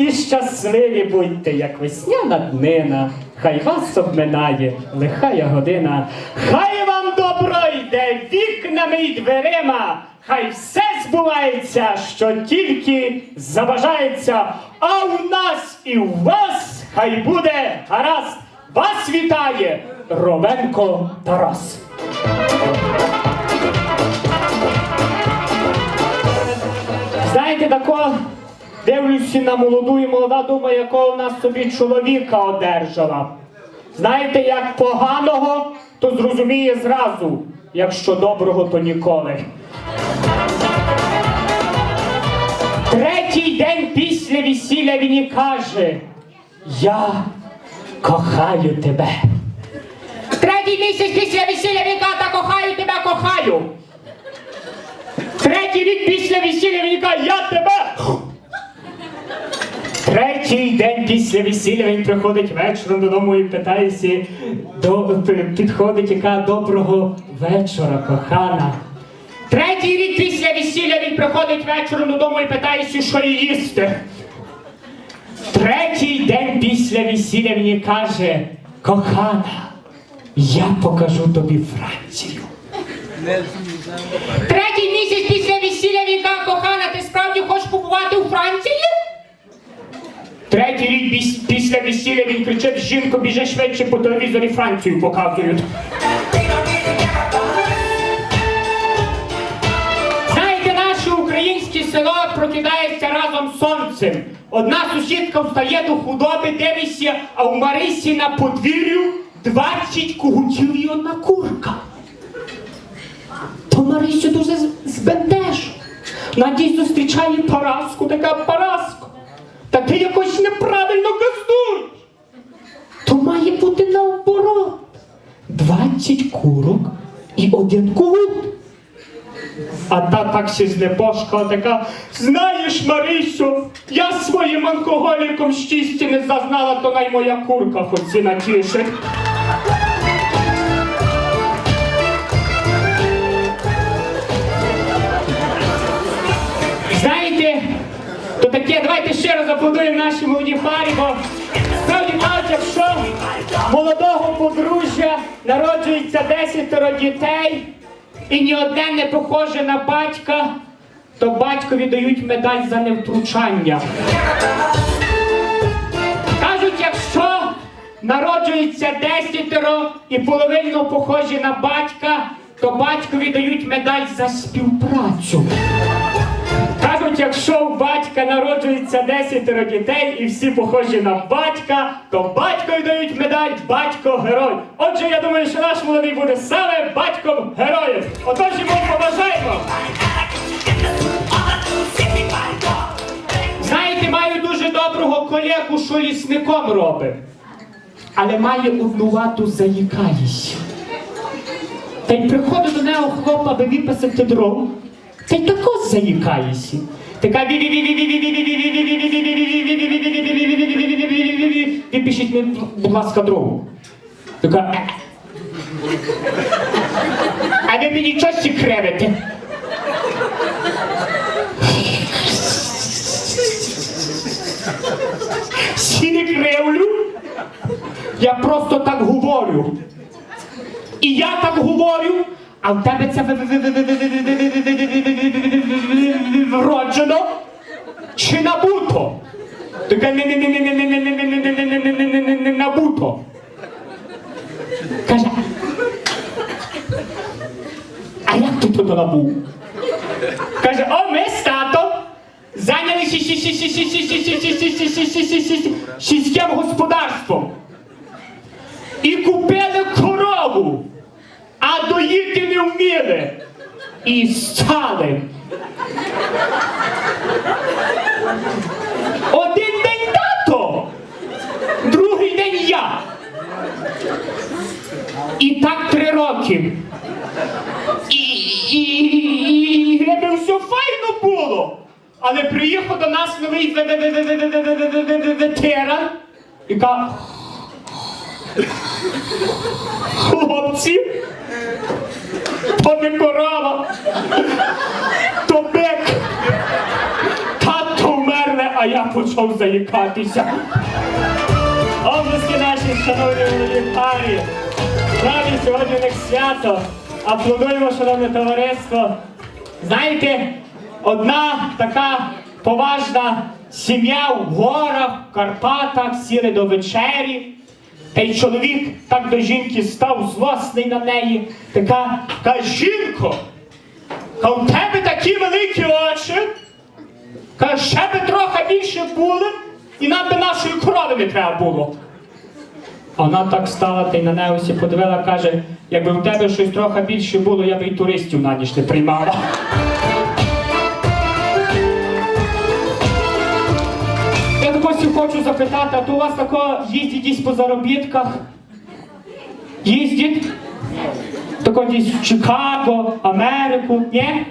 і щасливі будьте, як весняна днина. Хай вас обминає лихая година. Хай вам добро йде вікнами й дверима. Хай все збувається, що тільки забажається. А у нас і у вас хай буде гаразд. Вас вітає Ровенко Тарас. Знаєте, тако дивлюся на молоду і молода думає, якого вона собі чоловіка одержала. Знаєте, як поганого, то зрозуміє зразу, якщо доброго, то ніколи. Третій день після весілля він і каже: Я кохаю тебе. Третій місяць після весілля він каже, «Та кохаю тебе, кохаю. Третій рік після весілля він каже, я тебе. Третій день після весілля він приходить вечором додому і питається, до, підходить яка доброго вечора, кохана. Третій рік після весілля він приходить вечором додому і питається, що їсти. Третій день після весілля їй каже, кохана, я покажу тобі Францію. Третій місяць після весілля він каже, кохана, ти справді хочеш побувати у Франції? Третій рік після весілля він кричить, жінко, біжи швидше по телевізорі Францію показують. Знаєте, наше українське село прокидається разом з сонцем. Одна сусідка встає до худоби, дивиться, а у Марисі на подвір'ю 20 кугутів і одна курка. То Марисю дуже з- збентежу. Надій зустрічає Параску, така Параско. Та ти якось неправильно газдуєш. То має бути наоборот. 20 курок і один кугут. А та так ще знепошкала така, знаєш, Марисю, я своїм алкоголіком щасті не зазнала, то най моя курка хоч і натішить. Таке, давайте ще раз аплодуємо нашій молодій парі, бо справді кажуть, якщо молодого подружжя народжується десятеро дітей і ні одне не похоже на батька, то батькові дають медаль за невтручання. Кажуть, якщо народжується десятеро і половину похожі на батька, то батькові дають медаль за співпрацю. Кажуть, якщо у батька народжується десятеро дітей і всі похожі на батька, то батькові дають медаль батько-герой. Отже, я думаю, що наш молодий буде саме батьком героєм. Отож йому побажаємо. Знаєте, маю дуже доброго колегу, що лісником робить. Але має одну вату заїкаєсь. Та й приходить до нього хлоп, аби виписати дров. Та й тако заїкаєшся. Така мені, будь ласка, дров. Така. А ви мені щось кривите? Сі не кривлю. Я просто так говорю. І я так говорю, а в тебе це вроджено чи набуто? Таке не набуто. Каже, а як ти то набув? Каже, о, ми з татом зайнялися сільським господарством і купили корову, а доїти не вміли. І стали. І так три роки. І і, і, і гриби все файно було. Але приїхав до нас новий ветеран і каже, хлопці, то не корова, то бик. Тато вмерне, а я почав заїкатися. Обласки наші шановні парі. Справді сьогодні у них свято. Аплодуємо, шановне товариство. Знаєте, одна така поважна сім'я в горах, в Карпатах, сіли до вечері. Та й чоловік так до жінки став злосний на неї. Така, каже, жінко, ка в тебе такі великі очі. Каже, ще би трохи більше були, і нам би нашої корови не треба було. Вона так стала та й на неї усі подивила, каже, якби в тебе щось трохи більше було, я б і туристів на ніч не приймала. Я допустим хочу запитати, а то у вас тако їздять десь по заробітках? Їздять? Тако десь в Чикаго, Америку, ні?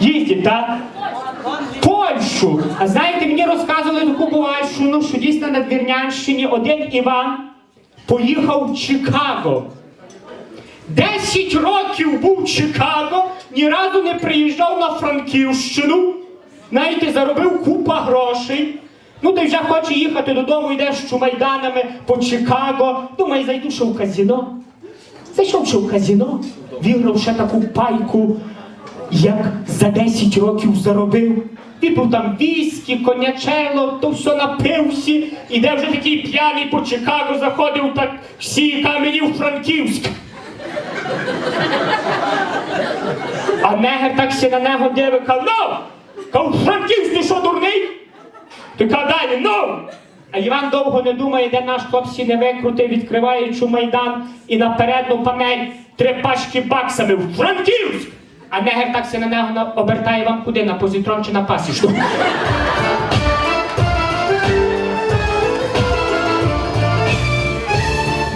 Їздять, так? Польщу. А знаєте, мені розказували таку бувальщину, що дійсно на Двірнянщині один Іван поїхав в Чикаго. Десять років був в Чикаго, ні разу не приїжджав на Франківщину. Знаєте, заробив купа грошей. Ну, ти вже хоче їхати додому, йдеш чумайданами по Чикаго. Думає, зайду ще в казіно. Зайшов ще в казіно, виграв ще таку пайку, як за 10 років заробив. Випив там віскі, конячело, то все напився, іде вже такий п'яний по Чикаго, заходив так всі камені в Франківськ. А негр так ще на нього дивить, кав, ну! Кав, Франківськ, ти що дурний? Ти далі, ну! А Іван довго не думає, де наш хлопці не викрутив, відкриває чумайдан і на передну панель три пачки баксами в Франківськ! А негер так се на нього обертає вам куди? На позитрон чи на пасічну?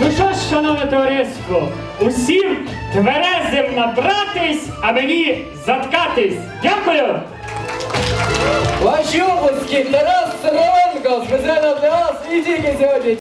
Ну що ж, шановне товариство, усім тверезим набратись, а мені заткатись. Дякую! Ваші обласки, Тарас Сидоренко, спеціально для вас і тільки сьогодні.